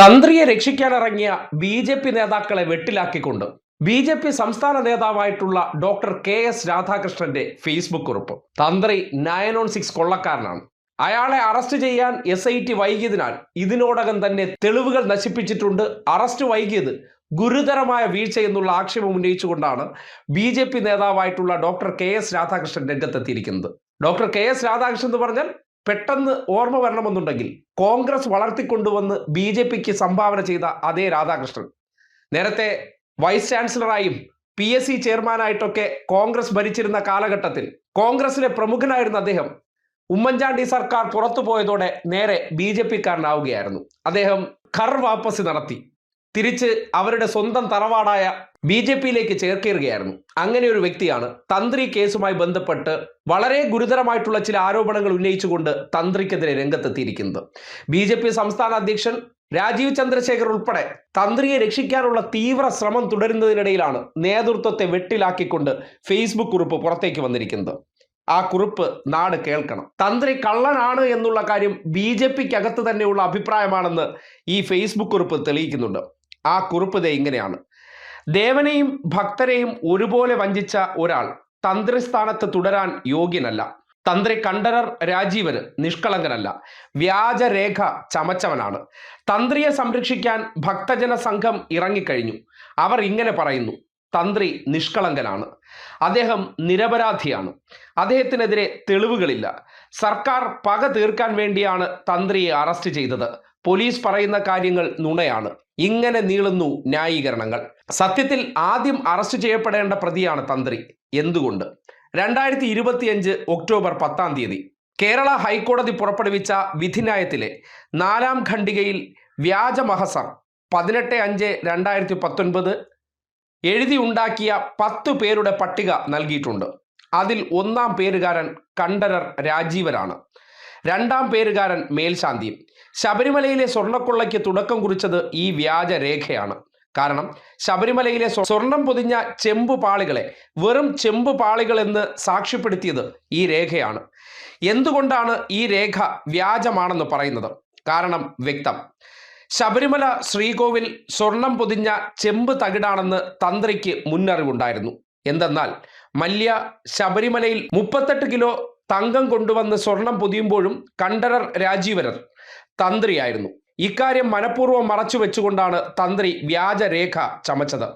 തന്ത്രിയെ രക്ഷിക്കാനിറങ്ങിയ B J P നേതാക്കളെ വെട്ടിലാക്കിക്കൊണ്ട് ബി ജെ പി സംസ്ഥാന നേതാവായിട്ടുള്ള ഡോക്ടർ കെ എസ് രാധാകൃഷ്ണന്റെ ഫേസ്ബുക്ക് കുറിപ്പ്. തന്ത്രി നയൻ ഓൺ സിക്സ് കൊള്ളക്കാരനാണ്. അയാളെ അറസ്റ്റ് ചെയ്യാൻ എസ് ഐ ടി വൈകിയതിനാൽ ഇതിനോടകം തന്നെ തെളിവുകൾ നശിപ്പിച്ചിട്ടുണ്ട്. അറസ്റ്റ് വൈകിയത് ഗുരുതരമായ വീഴ്ച എന്നുള്ള ആക്ഷേപം ഉന്നയിച്ചുകൊണ്ടാണ് ബി ജെ പി നേതാവായിട്ടുള്ള ഡോക്ടർ കെ എസ് രാധാകൃഷ്ണൻ രംഗത്തെത്തിയിരിക്കുന്നത്. ഡോക്ടർ കെ എസ് രാധാകൃഷ്ണൻ എന്ന് പറഞ്ഞാൽ പെട്ടെന്ന് ഓർമ്മ വരണമെന്നുണ്ടെങ്കിൽ കോൺഗ്രസ് വളർത്തിക്കൊണ്ടുവന്ന് ബി ജെ പിക്ക് സംഭാവന ചെയ്ത അതേ രാധാകൃഷ്ണൻ. നേരത്തെ വൈസ് ചാൻസലറായും പി എസ് സി ചെയർമാനായിട്ടൊക്കെ കോൺഗ്രസ് ഭരിച്ചിരുന്ന കാലഘട്ടത്തിൽ കോൺഗ്രസിലെ പ്രമുഖനായിരുന്ന അദ്ദേഹം ഉമ്മൻചാണ്ടി സർക്കാർ പുറത്തു പോയതോടെ നേരെ ബി ജെ പിക്കാരനാവുകയായിരുന്നു. അദ്ദേഹം ഖർ വാപ്പസി നടത്തി. തിരിച്ച് അവരുടെ സ്വന്തം തറവാടായ ബി ജെ പിയിലേക്ക് ചേർക്കുകയായിരുന്നു അങ്ങനെ ഒരു വ്യക്തിയാണ് തന്ത്രി കേസുമായി ബന്ധപ്പെട്ട് വളരെ ഗുരുതരമായിട്ടുള്ള ചില ആരോപണങ്ങൾ ഉന്നയിച്ചുകൊണ്ട് തന്ത്രിക്കെതിരെ രംഗത്തെത്തിയിരിക്കുന്നത്. ബി ജെ പി സംസ്ഥാന അധ്യക്ഷൻ രാജീവ് ചന്ദ്രശേഖർ ഉൾപ്പെടെ തന്ത്രിയെ രക്ഷിക്കാനുള്ള തീവ്ര ശ്രമം തുടരുന്നതിനിടയിലാണ് നേതൃത്വത്തെ വെട്ടിലാക്കിക്കൊണ്ട് ഫേസ്ബുക്ക് കുറിപ്പ് പുറത്തേക്ക് വന്നിരിക്കുന്നത്. ആ കുറിപ്പ് നാട് കേൾക്കണം. തന്ത്രി കള്ളനാണ് എന്നുള്ള കാര്യം ബി ജെ പിക്ക് അകത്ത് തന്നെയുള്ള അഭിപ്രായമാണെന്ന് ഈ ഫേസ്ബുക്ക് കുറിപ്പ് തെളിയിക്കുന്നുണ്ട്. ആ കുറിപ്പ് ദേ ഇങ്ങനെയാണ്. ദേവനെയും ഭക്തരെയും ഒരുപോലെ വഞ്ചിച്ച ഒരാൾ തന്ത്രിസ്ഥാനത്ത് തുടരാൻ യോഗ്യനല്ല. തന്ത്രി കണ്ഠരർ രാജീവന് നിഷ്കളങ്കനല്ല. വ്യാജരേഖ ചമച്ചവനാണ്. തന്ത്രിയെ സംരക്ഷിക്കാൻ ഭക്തജന സംഘം ഇറങ്ങിക്കഴിഞ്ഞു. അവർ ഇങ്ങനെ പറയുന്നു. തന്ത്രി നിഷ്കളങ്കനാണ്. അദ്ദേഹം നിരപരാധിയാണ്. അദ്ദേഹത്തിനെതിരെ തെളിവുകളില്ല. സർക്കാർ പക തീർക്കാൻ വേണ്ടിയാണ് തന്ത്രിയെ അറസ്റ്റ് ചെയ്തത്. പോലീസ് പറയുന്ന കാര്യങ്ങൾ നുണയാണ്. ഇങ്ങനെ നീളുന്നു ന്യായീകരണങ്ങൾ. സത്യത്തിൽ ആദ്യം അറസ്റ്റ് ചെയ്യപ്പെടേണ്ട പ്രതിയാണ് തന്ത്രി. എന്തുകൊണ്ട്? രണ്ടായിരത്തി ഇരുപത്തിയഞ്ച് ഒക്ടോബർ പത്താം തീയതി കേരള ഹൈക്കോടതി പുറപ്പെടുവിച്ച വിധിന്യായത്തിലെ നാലാം ഖണ്ഡികയിൽ വ്യാജമഹസം പതിനെട്ട് അഞ്ച് രണ്ടായിരത്തി പത്തൊൻപത് എഴുതി ഉണ്ടാക്കിയ പത്ത് പേരുടെ പട്ടിക നൽകിയിട്ടുണ്ട്. അതിൽ ഒന്നാം പേരുകാരൻ കണ്ഠരർ രാജീവനാണ്. രണ്ടാം പേരുകാരൻ മേൽശാന്തിയും ശബരിമലയിലെ സ്വർണക്കൊള്ളയ്ക്ക് തുടക്കം കുറിച്ചത് ഈ വ്യാജരേഖയാണ് കാരണം ശബരിമലയിലെ സ്വ- സ്വർണം പൊതിഞ്ഞ ചെമ്പ് പാളികളെ വെറും ചെമ്പ് പാളികളെന്ന് സാക്ഷ്യപ്പെടുത്തിയത് ഈ രേഖയാണ്. എന്തുകൊണ്ടാണ് ഈ രേഖ വ്യാജമാണെന്ന് പറയുന്നത്? കാരണം വ്യക്തം. ശബരിമല ശ്രീകോവിൽ സ്വർണം പൊതിഞ്ഞ ചെമ്പ് തകിടാണെന്ന് തന്ത്രിക്ക് മുന്നറിവുണ്ടായിരുന്നു. എന്തെന്നാൽ മല്യ ശബരിമലയിൽ മുപ്പത്തെട്ട് കിലോ തങ്കം കൊണ്ടുവന്ന് സ്വർണം പൊതിയുമ്പോഴും കണ്ഠരർ രാജീവരർ തന്ത്രിയായിരുന്നു. ഇക്കാര്യം മനഃപൂർവം മറച്ചു വെച്ചുകൊണ്ടാണ് തന്ത്രി വ്യാജരേഖ ചമച്ചത്.